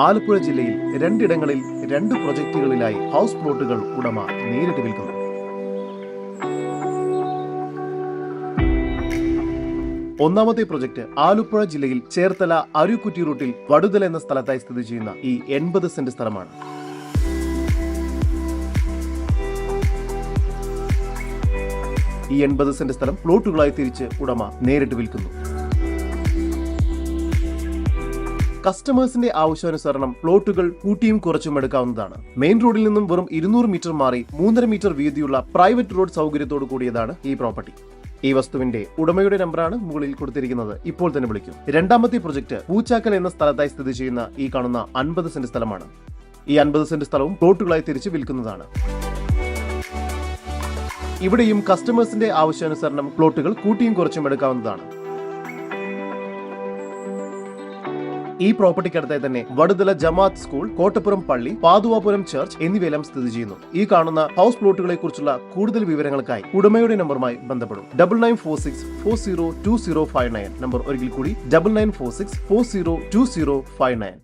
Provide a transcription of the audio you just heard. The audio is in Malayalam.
ആലപ്പുഴ ജില്ലയിൽ രണ്ടിടങ്ങളിൽ രണ്ട് പ്രൊജക്ടുകളിലായി ഹൗസ് പ്ലോട്ടുകൾ ഉടമ നേരിട്ട് വിൽക്കുന്നു. ഒന്നാമത്തെ പ്രൊജക്ട് ആലപ്പുഴ ജില്ലയിൽ ചേർത്തല അരുക്കുറ്റി റൂട്ടിൽ വടുതല എന്ന സ്ഥലത്തായി സ്ഥിതി ചെയ്യുന്ന ഈ എൺപത് സെന്റ് സ്ഥലമാണ്. ഈ എൺപത് സെന്റ് സ്ഥലം പ്ലോട്ടുകളായി തിരിച്ച് ഉടമ നേരിട്ട് വിൽക്കുന്നു. കസ്റ്റമേഴ്സിന്റെ ആവശ്യാനുസരണം പ്ലോട്ടുകൾ കൂട്ടിയും കുറച്ചും എടുക്കാവുന്നതാണ്. മെയിൻ റോഡിൽ നിന്നും വെറും ഇരുന്നൂറ് മീറ്റർ മാറി മൂന്നര മീറ്റർ വീതിയുള്ള പ്രൈവറ്റ് റോഡ് സൗകര്യത്തോട് കൂടിയതാണ് ഈ പ്രോപ്പർട്ടി. ഈ വസ്തുവിന്റെ ഉടമയുടെ നമ്പറാണ് മുകളിൽ കൊടുത്തിരിക്കുന്നത്. ഇപ്പോൾ തന്നെ വിളിക്കും. രണ്ടാമത്തെ പ്രൊജക്ട് പൂച്ചാക്കൽ എന്ന സ്ഥലത്തായി സ്ഥിതി ചെയ്യുന്ന ഈ കാണുന്ന അൻപത് സെന്റ് സ്ഥലമാണ്. ഈ അൻപത് സെന്റ് സ്ഥലവും പ്ലോട്ടുകളായി തിരിച്ച് വിൽക്കുന്നതാണ്. ഇവിടെയും കസ്റ്റമേഴ്സിന്റെ ആവശ്യാനുസരണം പ്ലോട്ടുകൾ കൂട്ടിയും കുറച്ചും എടുക്കാവുന്നതാണ്. ഈ പ്രോപ്പർട്ടിക്കടുത്തായി തന്നെ വടുതല ജമാഅത്ത് സ്കൂൾ കോട്ടപ്പുറം പള്ളി പാതുവാപുരം ചർച്ച് എന്നിവയെല്ലാം സ്ഥിതി ചെയ്യുന്നു. ഈ കാണുന്ന ഹൗസ് പ്ലോട്ടുകളെ കുറിച്ചുള്ള കൂടുതൽ വിവരങ്ങൾക്കായി ഉടമയുടെ നമ്പറുമായി ബന്ധപ്പെടും. Double nine four six four zero two zero five nine number ഒരിക്കൽ കൂടി double nine four six four zero two zero five nine